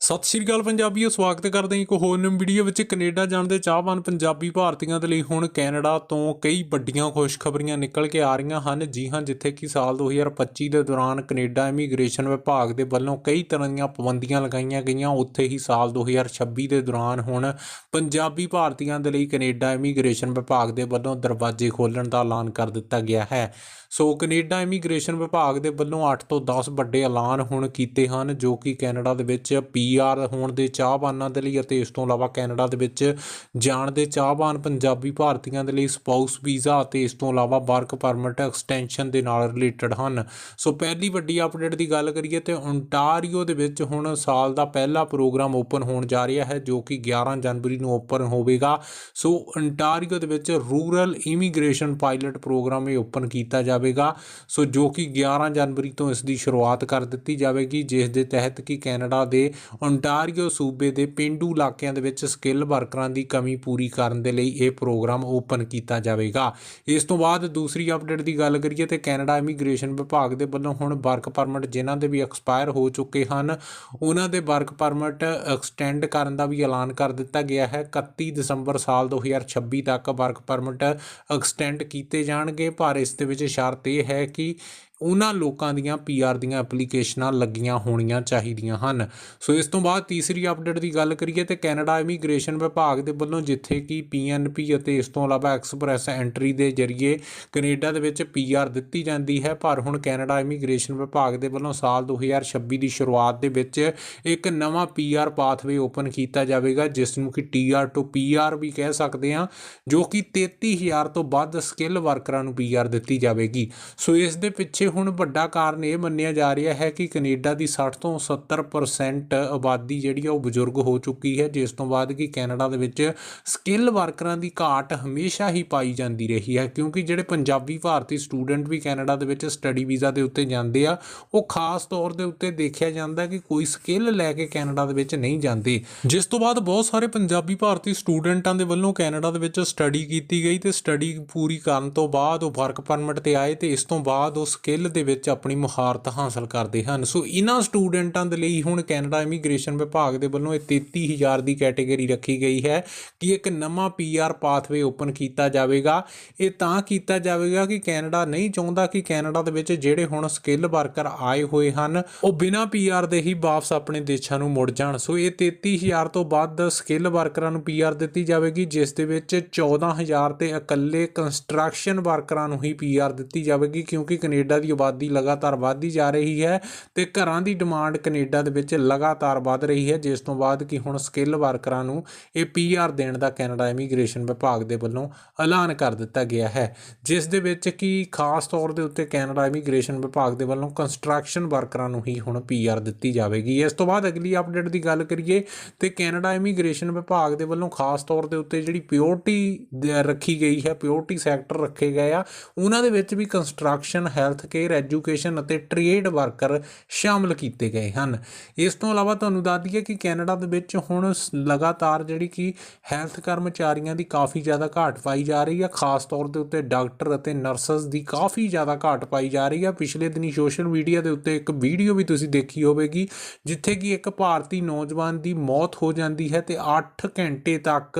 ਸਤਿ ਸ਼੍ਰੀ ਅਕਾਲ ਪੰਜਾਬੀਓ, ਸਵਾਗਤ ਕਰਦੇ ਹਾਂ ਇੱਕ ਹੋਰ ਨਵੀਂ ਵੀਡੀਓ ਵਿੱਚ। ਕੈਨੇਡਾ ਜਾਣ ਦੇ ਚਾਹਵਾਨ ਪੰਜਾਬੀ ਭਾਰਤੀਆਂ ਦੇ ਲਈ ਹੁਣ ਕੈਨੇਡਾ ਤੋਂ ਕਈ ਵੱਡੀਆਂ ਖੁਸ਼ਖਬਰੀਆਂ ਨਿਕਲ ਕੇ ਆ ਰਹੀਆਂ ਹਨ। ਜੀ ਹਾਂ, ਜਿੱਥੇ ਕਿ ਸਾਲ 2025 ਦੇ ਦੌਰਾਨ ਕੈਨੇਡਾ ਇਮੀਗ੍ਰੇਸ਼ਨ ਵਿਭਾਗ ਦੇ ਵੱਲੋਂ ਕਈ ਤਰ੍ਹਾਂ ਦੀਆਂ ਪਾਬੰਦੀਆਂ ਲਗਾਈਆਂ ਗਈਆਂ। ਉੱਥੇ ਹੀ ਸਾਲ 2026 ਦੇ ਦੌਰਾਨ ਹੁਣ ਪੰਜਾਬੀ ਭਾਰਤੀਆਂ ਦੇ ਲਈ ਕੈਨੇਡਾ ਇਮੀਗ੍ਰੇਸ਼ਨ ਵਿਭਾਗ ਦੇ ਵੱਲੋਂ ਦਰਵਾਜ਼ੇ ਖੋਲ੍ਹਣ ਦਾ ਐਲਾਨ ਕਰ ਦਿੱਤਾ ਗਿਆ ਹੈ। ਸੋ ਕੈਨੇਡਾ ਇਮੀਗ੍ਰੇਸ਼ਨ ਵਿਭਾਗ ਦੇ ਵੱਲੋਂ 8 ਤੋਂ 10 ਵੱਡੇ ਐਲਾਨ ਹੁਣ ਕੀਤੇ ਹਨ, ਜੋ ਕਿ ਕੈਨੇਡਾ ਦੇ ਵਿੱਚ ਪੀ ਪੀਆਰ ਹੋਣ ਦੇ ਚਾਹਵਾਨਾਂ ਦੇ ਲਈ ਅਤੇ ਇਸ ਤੋਂ ਇਲਾਵਾ ਕੈਨੇਡਾ ਦੇ ਵਿੱਚ ਜਾਣ ਦੇ ਚਾਹਵਾਨ ਪੰਜਾਬੀ ਭਾਰਤੀਆਂ ਦੇ ਲਈ ਸਪਾਊਸ ਵੀਜ਼ਾ ਅਤੇ ਇਸ ਤੋਂ ਇਲਾਵਾ ਵਰਕ ਪਰਮਿਟ ਐਕਸਟੈਂਸ਼ਨ ਦੇ ਨਾਲ ਰਿਲੇਟਡ ਹਨ। ਸੋ ਪਹਿਲੀ ਵੱਡੀ ਅਪਡੇਟ ਦੀ ਗੱਲ ਕਰੀਏ ਤੇ ਓਨਟਾਰੀਓ ਦੇ ਵਿੱਚ ਹੁਣ ਸਾਲ ਦਾ ਪਹਿਲਾ ਪ੍ਰੋਗਰਾਮ ਓਪਨ ਹੋਣ ਜਾ ਰਿਹਾ ਹੈ ਜੋ ਕਿ 11 ਜਨਵਰੀ ਨੂੰ ਓਪਨ ਹੋਵੇਗਾ। ਸੋ ਓਨਟਾਰੀਓ ਦੇ ਵਿੱਚ ਰੂਰਲ ਇਮੀਗ੍ਰੇਸ਼ਨ ਪਾਇਲਟ ਪ੍ਰੋਗਰਾਮ ਇਹ ਓਪਨ ਕੀਤਾ ਜਾਵੇਗਾ। ਸੋ ਜੋ ਕਿ 11 ਜਨਵਰੀ ਤੋਂ ਇਸ ਦੀ ਸ਼ੁਰੂਆਤ ਕਰ ਦਿੱਤੀ ਜਾਵੇਗੀ, ਜਿਸ ਦੇ ਤਹਿਤ ਕਿ ਕੈਨੇਡਾ ਦੇ ਓਨਟਾਰੀਓ ਸੂਬੇ ਦੇ ਪਿੰਡੂ ਇਲਾਕਿਆਂ ਦੇ ਵਿੱਚ ਸਕਿੱਲ ਵਰਕਰਾਂ ਦੀ ਕਮੀ ਪੂਰੀ ਕਰਨ ਦੇ ਲਈ ਇਹ ਪ੍ਰੋਗਰਾਮ ਓਪਨ ਕੀਤਾ ਜਾਵੇਗਾ। ਇਸ ਤੋਂ ਬਾਅਦ ਦੂਸਰੀ ਅਪਡੇਟ ਦੀ ਗੱਲ ਕਰੀਏ ਤੇ ਕੈਨੇਡਾ ਇਮੀਗ੍ਰੇਸ਼ਨ ਵਿਭਾਗ ਦੇ ਵੱਲੋਂ ਹੁਣ ਵਰਕ ਪਰਮਿਟ ਜਿਨ੍ਹਾਂ ਦੇ ਵੀ ਐਕਸਪਾਇਰ ਹੋ ਚੁੱਕੇ ਹਨ, ਉਹਨਾਂ ਦੇ ਵਰਕ ਪਰਮਿਟ ਐਕਸਟੈਂਡ ਕਰਨ ਦਾ ਵੀ ਐਲਾਨ ਕਰ ਦਿੱਤਾ ਗਿਆ ਹੈ। 31 ਦਸੰਬਰ ਸਾਲ 2026 ਤੱਕ ਵਰਕ ਪਰਮਿਟ ਐਕਸਟੈਂਡ ਕੀਤੇ ਜਾਣਗੇ, ਪਰ ਇਸ ਦੇ ਵਿੱਚ ਸ਼ਰਤ ਇਹ ਹੈ ਕਿ ਉਹਨਾਂ ਲੋਕਾਂ ਦੀਆਂ ਪੀਆਰ ਦੀਆਂ ਐਪਲੀਕੇਸ਼ਨਾਂ ਲੱਗੀਆਂ ਹੋਣੀਆਂ ਚਾਹੀਦੀਆਂ ਹਨ। ਸੋ ਇਸ ਤੋਂ ਬਾਅਦ ਤੀਸਰੀ ਅਪਡੇਟ ਦੀ ਗੱਲ ਕਰੀਏ ਤੇ ਕੈਨੇਡਾ ਇਮੀਗ੍ਰੇਸ਼ਨ ਵਿਭਾਗ ਦੇ ਵੱਲੋਂ ਜਿੱਥੇ ਕਿ ਪੀਐਨਪੀ ਅਤੇ ਇਸ ਤੋਂ ਇਲਾਵਾ ਐਕਸਪ੍ਰੈਸ ਐਂਟਰੀ ਦੇ ਜ਼ਰੀਏ ਕੈਨੇਡਾ ਦੇ ਵਿੱਚ ਪੀਆਰ ਦਿੱਤੀ ਜਾਂਦੀ ਹੈ। ਪਰ ਹੁਣ ਕੈਨੇਡਾ ਇਮੀਗ੍ਰੇਸ਼ਨ ਵਿਭਾਗ ਦੇ ਵੱਲੋਂ ਸਾਲ 2026 ਦੀ ਸ਼ੁਰੂਆਤ ਦੇ ਵਿੱਚ ਇੱਕ ਨਵਾਂ ਪੀਆਰ ਪਾਥਵੇ ਓਪਨ ਕੀਤਾ ਜਾਵੇਗਾ, ਜਿਸ ਨੂੰ ਕਿ ਟੀਆਰ ਟੂ ਪੀਆਰ ਵੀ ਕਹਿ ਸਕਦੇ ਹਾਂ, ਜੋ ਕਿ 33000 ਤੋਂ ਵੱਧ ਸਕਿੱਲ ਵਰਕਰਾਂ ਨੂੰ ਪੀਆਰ ਦਿੱਤੀ ਜਾਵੇਗੀ। ਸੋ ਇਸ ਦੇ ਪਿੱਛੇ ਹੁਣ ਵੱਡਾ ਕਾਰਨ ਇਹ ਮੰਨਿਆ ਜਾ ਰਿਹਾ ਹੈ ਕਿ ਕੈਨੇਡਾ ਦੀ 60 ਤੋਂ 70% ਆਬਾਦੀ ਜਿਹੜੀ ਆ ਉਹ ਬਜ਼ੁਰਗ ਹੋ ਚੁੱਕੀ ਹੈ, ਜਿਸ ਤੋਂ ਬਾਅਦ ਕਿ ਕੈਨੇਡਾ ਦੇ ਵਿੱਚ ਸਕਿੱਲ ਵਰਕਰਾਂ ਦੀ ਘਾਟ ਹਮੇਸ਼ਾ ਹੀ ਪਾਈ ਜਾਂਦੀ ਰਹੀ ਹੈ, ਕਿਉਂਕਿ ਜਿਹੜੇ ਪੰਜਾਬੀ ਭਾਰਤੀ ਸਟੂਡੈਂਟ ਵੀ ਕੈਨੇਡਾ ਦੇ ਵਿੱਚ ਸਟੱਡੀ ਵੀਜ਼ਾ ਦੇ ਉੱਤੇ ਜਾਂਦੇ ਆ, ਉਹ ਖਾਸ ਤੌਰ ਦੇ ਉੱਤੇ ਦੇਖਿਆ ਜਾਂਦਾ ਕਿ ਕੋਈ ਸਕਿੱਲ ਲੈ ਕੇ ਕੈਨੇਡਾ ਦੇ ਵਿੱਚ ਨਹੀਂ ਜਾਂਦੇ। ਜਿਸ ਤੋਂ ਬਾਅਦ ਬਹੁਤ ਸਾਰੇ ਪੰਜਾਬੀ ਭਾਰਤੀ ਸਟੂਡੈਂਟਾਂ ਦੇ ਵੱਲੋਂ ਕੈਨੇਡਾ ਦੇ ਵਿੱਚ ਸਟੱਡੀ ਕੀਤੀ ਗਈ ਤੇ ਸਟੱਡੀ ਪੂਰੀ ਕਰਨ ਤੋਂ ਬਾਅਦ ਉਹ ਵਰਕ ਪਰਮਿਟ ਤੇ ਆਏ ਤੇ ਇਸ ਤੋਂ ਬਾਅਦ ਉਹ ਸਕਿੱਲ ਸਕਿੱਲ ਦੇ ਵਿੱਚ ਆਪਣੀ ਮੁਹਾਰਤ ਹਾਸਲ ਕਰਦੇ ਹਨ। ਸੋ ਇਹਨਾਂ ਸਟੂਡੈਂਟਾਂ ਦੇ ਲਈ ਹੁਣ ਕੈਨੇਡਾ ਇਮੀਗ੍ਰੇਸ਼ਨ ਵਿਭਾਗ ਦੇ ਵੱਲੋਂ ਇਹ 33000 ਦੀ ਕੈਟਾਗਰੀ ਰੱਖੀ ਗਈ ਹੈ ਕਿ ਇੱਕ ਨਵਾਂ ਪੀਆਰ ਪਾਥਵੇ ਓਪਨ ਕੀਤਾ ਜਾਵੇਗਾ। ਇਹ ਤਾਂ ਕੀਤਾ ਜਾਵੇਗਾ ਕਿ ਕੈਨੇਡਾ ਨਹੀਂ ਚਾਹੁੰਦਾ ਕਿ ਕੈਨੇਡਾ ਦੇ ਵਿੱਚ ਜਿਹੜੇ ਹੁਣ ਸਕਿੱਲ ਵਰਕਰ ਆਏ ਹੋਏ ਹਨ, ਉਹ ਬਿਨਾਂ ਪੀਆਰ ਦੇ ਹੀ ਵਾਪਸ ਆਪਣੇ ਦੇਸ਼ਾਂ ਨੂੰ ਮੁੜ ਜਾਣ। ਸੋ ਇਹ 33000 ਤੋਂ ਵੱਧ ਸਕਿੱਲ ਵਰਕਰਾਂ ਨੂੰ ਪੀਆਰ ਦਿੱਤੀ ਜਾਵੇਗੀ, ਜਿਸ ਦੇ ਵਿੱਚ 14000 ਤੇ ਇਕੱਲੇ ਕੰਸਟਰਕਸ਼ਨ ਵਰਕਰਾਂ ਨੂੰ ਹੀ ਪੀਆਰ ਦਿੱਤੀ ਜਾਵੇਗੀ, ਕਿਉਂਕਿ ਕੈਨੇਡਾ ਦੀ ਆਬਾਦੀ ਲਗਾਤਾਰ ਵਧਦੀ ਜਾ ਰਹੀ ਹੈ ਤੇ ਘਰਾਂ ਦੀ ਡਿਮਾਂਡ ਕੈਨੇਡਾ ਦੇ ਵਿੱਚ ਲਗਾਤਾਰ ਵਧ ਰਹੀ ਹੈ। ਜਿਸ ਤੋਂ ਬਾਅਦ ਕਿ ਹੁਣ ਸਕਿੱਲ ਵਰਕਰਾਂ ਨੂੰ ਇਹ ਪੀਆਰ ਦੇਣ ਦਾ ਕੈਨੇਡਾ ਇਮੀਗ੍ਰੇਸ਼ਨ ਵਿਭਾਗ ਦੇ ਵੱਲੋਂ ਐਲਾਨ ਕਰ ਦਿੱਤਾ ਗਿਆ ਹੈ। ਜਿਸ ਦੇ ਵਿੱਚ ਕਿ ਖਾਸ ਤੌਰ ਦੇ ਉੱਤੇ ਕੈਨੇਡਾ ਇਮੀਗ੍ਰੇਸ਼ਨ ਵਿਭਾਗ ਦੇ ਵੱਲੋਂ ਕੰਸਟਰਕਸ਼ਨ ਵਰਕਰਾਂ ਨੂੰ ਹੀ ਹੁਣ ਪੀਆਰ ਦਿੱਤੀ ਜਾਵੇਗੀ। ਇਸ ਤੋਂ ਬਾਅਦ ਅਗਲੀ ਅਪਡੇਟ ਦੀ ਗੱਲ ਕਰੀਏ ਤੇ ਕੈਨੇਡਾ ਇਮੀਗ੍ਰੇਸ਼ਨ ਵਿਭਾਗ ਦੇ ਵੱਲੋਂ ਖਾਸ ਤੌਰ ਦੇ ਉੱਤੇ ਜਿਹੜੀ ਪਿਓਰਟੀ ਰੱਖੀ ਗਈ ਹੈ ਪਿਓਰਟੀ ਸੈਕਟਰ ਰੱਖੇ ਗਏ ਆ, ਉਹਨਾਂ ਦੇ ਵਿੱਚ ਵੀ ਕੰਸਟਰਕਸ਼ਨ ਹੈਲਥ ਕੇ ਕੇਅਰ ਐਜੂਕੇਸ਼ਨ ਅਤੇ ਟ੍ਰੇਡ ਵਰਕਰ ਸ਼ਾਮਲ ਕੀਤੇ ਗਏ ਹਨ। ਇਸ ਤੋਂ ਇਲਾਵਾ ਤੁਹਾਨੂੰ ਦੱਸ ਦਈਏ ਕਿ ਕੈਨੇਡਾ ਦੇ ਵਿੱਚ ਹੁਣ ਲਗਾਤਾਰ ਜਿਹੜੀ ਕਿ ਹੈਲਥ ਕਰਮਚਾਰੀਆਂ ਦੀ ਕਾਫੀ ਜ਼ਿਆਦਾ ਘਾਟ ਪਾਈ ਜਾ ਰਹੀ ਹੈ ਖਾਸ ਤੌਰ ਦੇ ਉੱਤੇ ਡਾਕਟਰ ਅਤੇ ਨਰਸਸ ਦੀ ਕਾਫੀ ਜ਼ਿਆਦਾ ਘਾਟ ਪਾਈ ਜਾ ਰਹੀ ਹੈ ਪਿਛਲੇ ਦਿਨੀ ਸੋਸ਼ਲ ਮੀਡੀਆ ਦੇ ਉੱਤੇ ਇੱਕ ਵੀਡੀਓ ਵੀ ਤੁਸੀਂ ਦੇਖੀ ਹੋਵੇਗੀ, ਜਿੱਥੇ ਕਿ ਇੱਕ ਭਾਰਤੀ ਨੌਜਵਾਨ ਦੀ ਮੌਤ ਹੋ ਜਾਂਦੀ ਹੈ ਤੇ 8 ਘੰਟੇ ਤੱਕ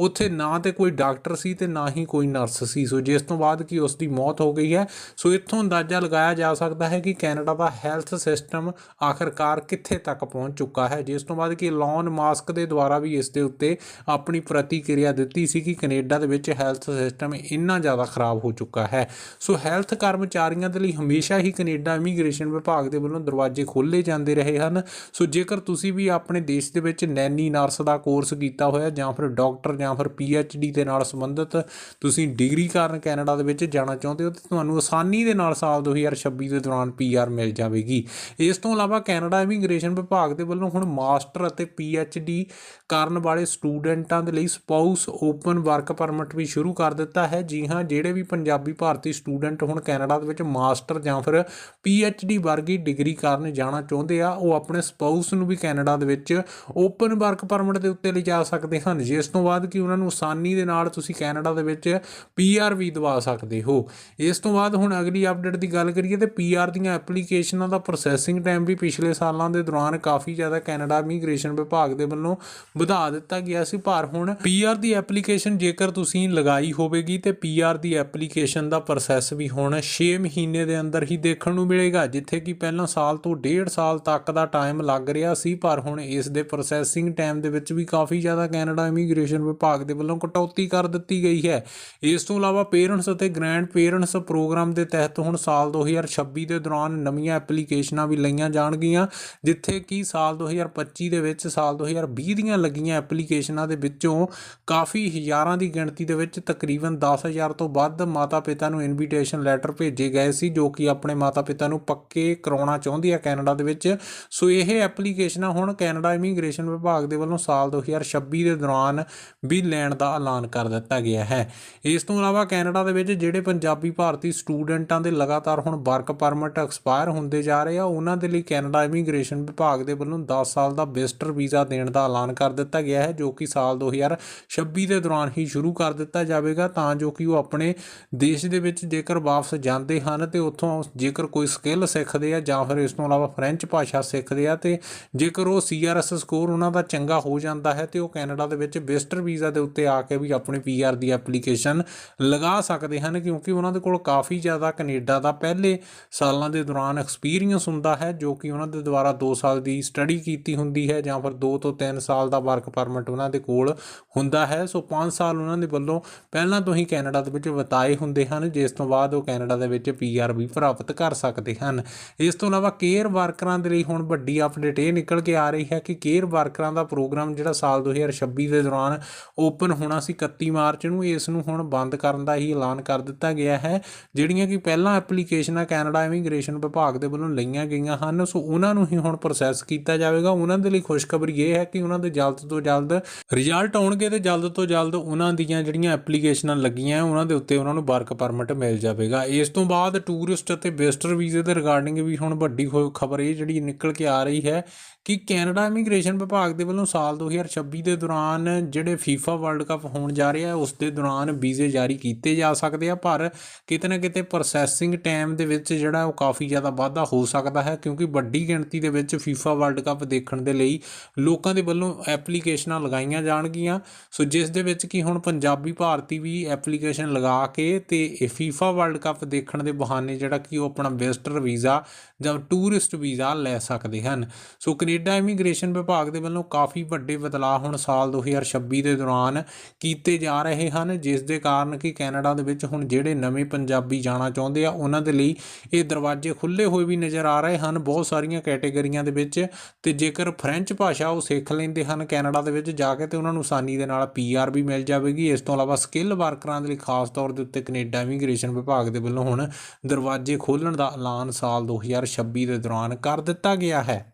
ਉੱਥੇ ਨਾ ਤੇ ਕੋਈ ਡਾਕਟਰ ਸੀ ਤੇ ਨਾ ਹੀ ਕੋਈ ਨਰਸ ਸੀ। ਸੋ ਜਿਸ ਤੋਂ ਬਾਅਦ ਕਿ ਉਸ ਦੀ ਮੌਤ ਹੋ ਗਈ ਹੈ। ਸੋ ਇੱਥੋਂ ਅੰਦਾਜ਼ਾ ਲਗਾਇਆ ਜਾ ਸਕਦਾ ਹੈ ਕਿ ਕੈਨੇਡਾ ਦਾ ਹੈਲਥ ਸਿਸਟਮ ਆਖਰਕਾਰ ਕਿੱਥੇ ਤੱਕ ਪਹੁੰਚ ਚੁੱਕਾ ਹੈ? ਜਿਸ ਤੋਂ ਬਾਅਦ ਕਿ ਲੋਨ ਮਾਸਕ ਦੇ ਦੁਆਰਾ ਵੀ ਇਸ ਦੇ ਉੱਤੇ ਆਪਣੀ ਪ੍ਰਤੀਕਿਰਿਆ ਦਿੱਤੀ ਸੀ ਕਿ ਕੈਨੇਡਾ ਦੇ ਵਿੱਚ ਹੈਲਥ ਸਿਸਟਮ ਇੰਨਾ ਜ਼ਿਆਦਾ ਖਰਾਬ ਹੋ ਚੁੱਕਾ ਹੈ। ਸੋ ਹੈਲਥ ਕਰਮਚਾਰੀਆਂ ਦੇ ਲਈ ਹਮੇਸ਼ਾ ਹੀ ਕੈਨੇਡਾ ਇਮੀਗ੍ਰੇਸ਼ਨ ਵਿਭਾਗ ਦੇ ਵੱਲੋਂ ਦਰਵਾਜ਼ੇ ਖੋਲ੍ਹੇ ਜਾਂਦੇ ਰਹੇ ਹਨ। ਸੋ ਜੇਕਰ ਤੁਸੀਂ ਵੀ ਆਪਣੇ ਦੇਸ਼ ਦੇ ਵਿੱਚ ਨੈਨੀ ਨਰਸ ਦਾ ਕੋਰਸ ਕੀਤਾ ਹੋਇਆ ਜਾਂ ਫਿਰ ਡਾਕਟਰ ਜਾਂ ਫਿਰ ਡੀ ਦੇ ਨਾਲ ਸੰਬੰਧਿਤ ਤੁਸੀਂ ਡਿਗਰੀ ਕਾਰਨ ਕੈਨੇਡਾ ਦੇ ਵਿੱਚ ਜਾਣਾ ਚਾਹੁੰਦੇ ਹੋ, ਤਾਂ ਤੁਹਾਨੂੰ ਆਸਾਨੀ ਦੇ ਨਾਲ ਸਾਲ 2026 ਦੇ ਦੌਰਾਨ ਪੀਆਰ ਮਿਲ ਜਾਵੇਗੀ। ਇਸ ਤੋਂ ਇਲਾਵਾ ਕੈਨੇਡਾ ਇਮੀਗ੍ਰੇਸ਼ਨ ਵਿਭਾਗ ਦੇ ਵੱਲੋਂ ਹੁਣ ਮਾਸਟਰ ਅਤੇ ਡੀ ਕਰਨ ਵਾਲੇ ਸਟੂਡੈਂਟਾਂ ਦੇ ਲਈ ਸਪਾਊਸ ਓਪਨ ਵਰਕ ਪਰਮਿਟ ਵੀ ਸ਼ੁਰੂ ਕਰ ਦਿੱਤਾ ਹੈ। ਜੀ ਹਾਂ, ਜਿਹੜੇ ਵੀ ਪੰਜਾਬੀ ਭਾਰਤੀ ਸਟੂਡੈਂਟ ਹੁਣ ਕੈਨੇਡਾ ਦੇ ਵਿੱਚ ਮਾਸਟਰ ਜਾਂ ਫਿਰ ਡੀ ਵਰਗੀ ਡਿਗਰੀ ਕਰਨ ਜਾਣਾ ਚਾਹੁੰਦੇ ਆ, ਉਹ ਆਪਣੇ ਸਪਾਊਸ ਨੂੰ ਵੀ ਕੈਨੇਡਾ ਦੇ ਵਿੱਚ ਓਪਨ ਵਰਕ ਪਰਮਿਟ ਦੇ ਉੱਤੇ ਲਿਜਾ ਸਕਦੇ ਹਨ। ਜਿਸ ਤੋਂ ਬਾਅਦ ਕਿ ਉਹਨਾਂ ਨੂੰ ਆਸਾਨੀ ਦੇ ਨਾਲ ਤੁਸੀਂ ਕੈਨੇਡਾ ਦੇ ਵਿੱਚ ਪੀਆਰ ਵੀ ਦਵਾ ਸਕਦੇ ਹੋ। ਇਸ ਤੋਂ ਬਾਅਦ ਹੁਣ ਅਗਲੀ ਅਪਡੇਟ ਦੀ ਗੱਲ ਕਰੀਏ ਤੇ ਪੀਆਰ ਦੀਆਂ ਐਪਲੀਕੇਸ਼ਨਾਂ ਦਾ ਪ੍ਰੋਸੈਸਿੰਗ ਟਾਈਮ ਵੀ ਪਿਛਲੇ ਸਾਲਾਂ ਦੇ ਦੌਰਾਨ ਕਾਫੀ ਜ਼ਿਆਦਾ ਕੈਨੇਡਾ ਇਮੀਗ੍ਰੇਸ਼ਨ ਵਿਭਾਗ ਦੇ ਵੱਲੋਂ ਵਧਾ ਦਿੱਤਾ ਗਿਆ ਸੀ। ਪਰ ਹੁਣ ਪੀਆਰ ਦੀ ਐਪਲੀਕੇਸ਼ਨ ਜੇਕਰ ਤੁਸੀਂ ਲਗਾਈ ਹੋਵੇਗੀ ਤੇ ਪੀਆਰ ਦੀ ਐਪਲੀਕੇਸ਼ਨ ਦਾ ਪ੍ਰੋਸੈਸ ਵੀ ਹੁਣ 6 ਮਹੀਨੇ ਦੇ ਅੰਦਰ ਹੀ ਦੇਖਣ ਨੂੰ ਮਿਲੇਗਾ, ਜਿੱਥੇ ਕਿ ਪਹਿਲਾਂ ਸਾਲ ਤੋਂ ਡੇਢ ਸਾਲ ਤੱਕ ਦਾ ਟਾਈਮ ਲੱਗ ਰਿਹਾ ਸੀ, ਪਰ ਹੁਣ ਇਸ ਦੇ ਪ੍ਰੋਸੈਸਿੰਗ ਟਾਈਮ ਦੇ ਵਿੱਚ ਵੀ ਕਾਫੀ ਜ਼ਿਆਦਾ ਕੈਨੇਡਾ ਇਮੀਗ੍ਰੇਸ਼ਨ ਵਿਭਾਗ ਦੇ ਵੱਲੋਂ ਕਟੌਤੀ ਕਰ ਦਿੱਤੀ ਗਈ ਹੈ। ਇਸ ਤੋਂ ਇਲਾਵਾ ਪੇਰੈਂਟਸ ਅਤੇ ਗ੍ਰੈਂਡ ਪੇਰੈਂਟਸ ਪ੍ਰੋਗਰਾਮ ਦੇ ਤਹਿਤ ਹੁਣ ਸਾਲ 2026 ਦੇ ਦੌਰਾਨ ਨਵੀਆਂ ਐਪਲੀਕੇਸ਼ਨਾਂ ਵੀ ਲਈਆਂ ਜਾਣਗੀਆਂ, ਜਿੱਥੇ ਕਿ ਸਾਲ 2025 ਦੇ ਵਿੱਚ, ਸਾਲ 2020 ਦੀਆਂ ਲੱਗੀਆਂ ਐਪਲੀਕੇਸ਼ਨਾਂ ਦੇ ਵਿੱਚੋਂ ਕਾਫੀ ਹਜ਼ਾਰਾਂ ਦੀ ਗਿਣਤੀ ਦੇ ਵਿੱਚ ਤਕਰੀਬਨ 10000 ਤੋਂ ਵੱਧ ਮਾਤਾ-ਪਿਤਾ ਨੂੰ ਇਨਵੀਟੇਸ਼ਨ ਲੈਟਰ ਭੇਜੇ ਗਏ ਸੀ, ਜੋ ਕਿ ਆਪਣੇ ਮਾਤਾ-ਪਿਤਾ ਨੂੰ ਪੱਕੇ ਕਰਾਉਣਾ ਚਾਹੁੰਦੀ ਹੈ ਕੈਨੇਡਾ ਦੇ ਵਿੱਚ। ਸੋ ਇਹ ਐਪਲੀਕੇਸ਼ਨਾਂ ਹੁਣ ਕੈਨੇਡਾ ਇਮੀਗ੍ਰੇਸ਼ਨ ਵਿਭਾਗ ਦੇ ਵੱਲੋਂ ਸਾਲ 2026 ਦੇ ਦੌਰਾਨ ਵੀ ਲੈਣ ਦਾ ਐਲਾਨ ਕਰ ਦਿੱਤਾ ਗਿਆ ਹੈ। ਇਸ ਤੋਂ ਇਲਾਵਾ ਕੈਨੇਡਾ ਦੇ ਵਿੱਚ ਜਿਹੜੇ ਪੰਜਾਬੀ ਭਾਰਤੀ ਸਟੂਡੈਂਟਾਂ ਦੇ ਲਗਾਤਾਰ ਹੁਣ ਵਰਕ ਪਰਮਿਟ ਐਕਸਪਾਇਰ ਹੁੰਦੇ ਜਾ ਰਹੇ ਆ, ਉਹਨਾਂ ਦੇ ਲਈ ਕੈਨੇਡਾ ਇਮੀਗ੍ਰੇਸ਼ਨ ਵਿਭਾਗ ਦੇ ਵੱਲੋਂ 10 ਸਾਲ ਦਾ ਵਿਜ਼ਟਰ ਵੀਜ਼ਾ ਦੇਣ ਦਾ ਐਲਾਨ ਕਰ ਦਿੱਤਾ ਗਿਆ ਹੈ, ਜੋ ਕਿ ਸਾਲ 2026 ਦੇ ਦੌਰਾਨ ਹੀ ਸ਼ੁਰੂ ਕਰ ਦਿੱਤਾ ਜਾਵੇਗਾ, ਤਾਂ ਜੋ ਕਿ ਉਹ ਆਪਣੇ ਦੇਸ਼ ਦੇ ਵਿੱਚ ਜੇਕਰ ਵਾਪਸ ਜਾਂਦੇ ਹਨ ਤੇ ਉੱਥੋਂ ਜੇਕਰ ਕੋਈ ਸਕਿੱਲ ਸਿੱਖਦੇ ਆ ਜਾਂ ਫਿਰ ਇਸ ਤੋਂ ਇਲਾਵਾ ਫ੍ਰੈਂਚ ਭਾਸ਼ਾ ਸਿੱਖਦੇ ਆ ਤੇ ਜੇਕਰ ਉਹ ਸੀਆਰਐਸ ਸਕੋਰ ਉਹਨਾਂ ਦਾ ਚੰਗਾ ਹੋ ਜਾਂਦਾ ਹੈ ਤੇ ਉਹ ਕੈਨੇਡਾ ਦੇ ਵਿੱਚ ਵਿਜ਼ਟਰ ਵੀਜ਼ਾ ਦੇ ਉੱਤੇ ਆ ਕੇ ਵੀ ਆਪਣੀ ਪੀਆਰ ਦੀ ਐਪਲੀਕੇਸ਼ਨ ਲਗਾ ਸਕਦੇ ਹਨ, ਕਿਉਂਕਿ ਉਹਨਾਂ ਦੇ ਕੋਲ ਕਾਫੀ ਜ਼ਿਆਦਾ ਕੈਨੇਡਾ ਦਾ ਪਹਿਲੇ ਸਾਲਾਂ ਦੇ ਦੌਰਾਨ ਐਕਸਪੀਰੀਅੰਸ ਹੁੰਦਾ ਹੈ, ਜੋ ਕਿ ਉਹਨਾਂ ਦੇ ਦੁਆਰਾ 2 ਸਾਲ ਦੀ ਸਟੱਡੀ ਕੀਤੀ ਹੁੰਦੀ ਹੈ ਜਾਂ ਫਿਰ 2 ਤੋਂ 3 ਸਾਲ ਦਾ ਵਰਕ ਪਰਮਿਟ ਉਹਨਾਂ ਦੇ ਕੋਲ ਹੁੰਦਾ ਹੈ। ਸੋ 5 ਸਾਲ ਉਹਨਾਂ ਦੇ ਵੱਲੋਂ ਪਹਿਲਾਂ ਤੋਂ ਹੀ ਕੈਨੇਡਾ ਦੇ ਵਿੱਚ ਬਿਤਾਏ ਹੁੰਦੇ ਹਨ, ਜਿਸ ਤੋਂ ਬਾਅਦ ਉਹ ਕੈਨੇਡਾ ਦੇ ਵਿੱਚ ਪੀਆਰ ਵੀ ਪ੍ਰਾਪਤ ਕਰ ਸਕਦੇ ਹਨ। ਇਸ ਤੋਂ ਇਲਾਵਾ ਕੇਅਰ ਵਰਕਰਾਂ ਦੇ ਲਈ ਹੁਣ ਵੱਡੀ ਅਪਡੇਟ ਇਹ ਨਿਕਲ ਕੇ ਆ ਰਹੀ ਹੈ ਕਿ ਕੇਅਰ ਵਰਕਰਾਂ ਦਾ ਪ੍ਰੋਗਰਾਮ ਜਿਹੜਾ ਸਾਲ 2026 ਦੇ ਦੌਰਾਨ ਓਪਨ ਹੋਣਾ ਸੀ 31 ਮਾਰਚ ਨੂੰ, ਇਸ ਨੂੰ ਹੁਣ ਬੰਦ ਕਰਨ ਦਾ ਹੀ ਐਲਾਨ ਕਰ ਦਿੱਤਾ ਗਿਆ ਹੈ, ਜਿਹੜੀਆਂ ਕਿ ਪਹਿਲਾਂ ਐਪਲੀ ਐਪਲੀਕੇਸ਼ਨਾਂ ਕੈਨੇਡਾ ਇਮੀਗ੍ਰੇਸ਼ਨ ਵਿਭਾਗ ਦੇ ਵੱਲੋਂ ਲਈਆਂ ਗਈਆਂ ਹਨ। ਸੋ ਉਹਨਾਂ ਨੂੰ ਹੀ ਹੁਣ ਪ੍ਰੋਸੈਸ ਕੀਤਾ ਜਾਵੇਗਾ। ਉਹਨਾਂ ਦੇ ਲਈ ਖੁਸ਼ਖਬਰੀ ਇਹ ਹੈ ਕਿ ਉਹਨਾਂ ਦੇ ਜਲਦ ਤੋਂ ਜਲਦ ਰਿਜ਼ਲਟ ਆਉਣਗੇ ਤੇ ਜਲਦ ਤੋਂ ਜਲਦ ਉਹਨਾਂ ਦੀਆਂ ਜਿਹੜੀਆਂ ਐਪਲੀਕੇਸ਼ਨਾਂ ਲੱਗੀਆਂ ਉਹਨਾਂ ਦੇ ਉੱਤੇ ਉਹਨਾਂ ਨੂੰ ਵਰਕ ਪਰਮਿਟ ਮਿਲ ਜਾਵੇਗਾ। ਇਸ ਤੋਂ ਬਾਅਦ ਟੂਰਿਸਟ ਅਤੇ ਵਿਜ਼ਟਰ ਵੀਜ਼ੇ ਦੇ ਰਿਗਾਰਡਿੰਗ ਵੀ ਹੁਣ ਵੱਡੀ ਖਬਰ ਇਹ ਜਿਹੜੀ ਨਿਕਲ ਕੇ ਆ ਰਹੀ ਹੈ ਕਿ ਕੈਨੇਡਾ ਇਮੀਗ੍ਰੇਸ਼ਨ ਵਿਭਾਗ ਦੇ ਵੱਲੋਂ ਸਾਲ 2026 ਦੇ ਦੌਰਾਨ ਜਿਹੜੇ ਫੀਫਾ ਵਰਲਡ ਕੱਪ ਹੋਣ ਜਾ ਰਿਹਾ ਹੈ, ਉਸ ਦੇ ਦੌਰਾਨ ਵੀਜ਼ੇ ਜਾਰੀ ਕੀਤੇ ਜਾ ਸਕਦੇ ਆ, ਪਰ ਕਿਤੇ ਨਾ ਕਿਤੇ ਪ੍ਰੋਸੈਸਿੰਗ ਟਾਈਮ ਟਾਈਮ ਦੇ ਵਿੱਚ ਜਿਹੜਾ ਉਹ ਕਾਫੀ ਜ਼ਿਆਦਾ ਵਾਧਾ ਹੋ ਸਕਦਾ ਹੈ ਕਿਉਂਕਿ ਵੱਡੀ ਗਿਣਤੀ ਦੇ ਵਿੱਚ ਫੀਫਾ ਵਰਲਡ ਕੱਪ ਦੇਖਣ ਦੇ ਲਈ ਲੋਕਾਂ ਦੇ ਵੱਲੋਂ ਐਪਲੀਕੇਸ਼ਨਾਂ ਲਗਾਈਆਂ ਜਾਣਗੀਆਂ। ਸੋ ਜਿਸ ਦੇ ਵਿੱਚ ਕਿ ਹੁਣ ਪੰਜਾਬੀ ਭਾਰਤੀ ਵੀ ਐਪਲੀਕੇਸ਼ਨ ਲਗਾ ਕੇ ਤੇ ਇਹ ਫੀਫਾ ਵਰਲਡ ਕੱਪ ਦੇਖਣ ਦੇ ਬਹਾਨੇ ਜਿਹੜਾ ਕਿ ਉਹ ਆਪਣਾ ਵਿਜ਼ਟਰ ਵੀਜ਼ਾ ਜਾਂ ਟੂਰਿਸਟ ਵੀਜ਼ਾ ਲੈ ਸਕਦੇ ਹਨ। ਸੋ ਕੈਨੇਡਾ ਇਮੀਗ੍ਰੇਸ਼ਨ ਵਿਭਾਗ ਦੇ ਵੱਲੋਂ ਕਾਫੀ ਵੱਡੇ ਬਦਲਾਅ ਹੁਣ ਸਾਲ 2026 ਦੇ ਦੌਰਾਨ ਕੀਤੇ ਜਾ ਰਹੇ ਹਨ, ਜਿਸ ਦੇ ਕਾਰਨ ਕਿ ਕੈਨੇਡਾ ਦੇ ਵਿੱਚ ਹੁਣ ਜਿਹੜੇ ਨਵੇਂ ਪੰਜਾਬੀ ਜਾਣਾ ਚਾਹੁੰਦੇ ਆ, ਉਹਨਾਂ ਦੇ ਲਈ ਇਹ ਦਰਵਾਜ਼ੇ ਖੁੱਲੇ ਹੋਏ ਵੀ ਨਜ਼ਰ ਆ ਰਹੇ ਹਨ, ਬਹੁਤ ਸਾਰੀਆਂ ਕੈਟੇਗਰੀਆਂ ਦੇ ਵਿੱਚ ਤੇ ਜੇਕਰ ਫ੍ਰੈਂਚ ਭਾਸ਼ਾ ਉਹ ਸਿੱਖ ਲੈਂਦੇ ਹਨ ਕੈਨੇਡਾ ਦੇ ਵਿੱਚ ਜਾ ਕੇ ਤੇ ਉਹਨਾਂ ਨੂੰ ਆਸਾਨੀ ਦੇ ਨਾਲ ਪੀਆਰ ਵੀ ਮਿਲ ਜਾਵੇਗੀ। ਇਸ ਤੋਂ ਇਲਾਵਾ ਸਕਿੱਲ ਵਰਕਰਾਂ ਦੇ ਲਈ ਖਾਸ ਤੌਰ ਦੇ ਉੱਤੇ ਕੈਨੇਡਾ ਇਮੀਗ੍ਰੇਸ਼ਨ ਵਿਭਾਗ ਦੇ ਵੱਲੋਂ ਹੁਣ ਦਰਵਾਜ਼ੇ ਖੋਲ੍ਹਣ ਦਾ ਐਲਾਨ ਸਾਲ 2026 ਦੇ ਦੌਰਾਨ ਕਰ ਦਿੱਤਾ ਗਿਆ ਹੈ।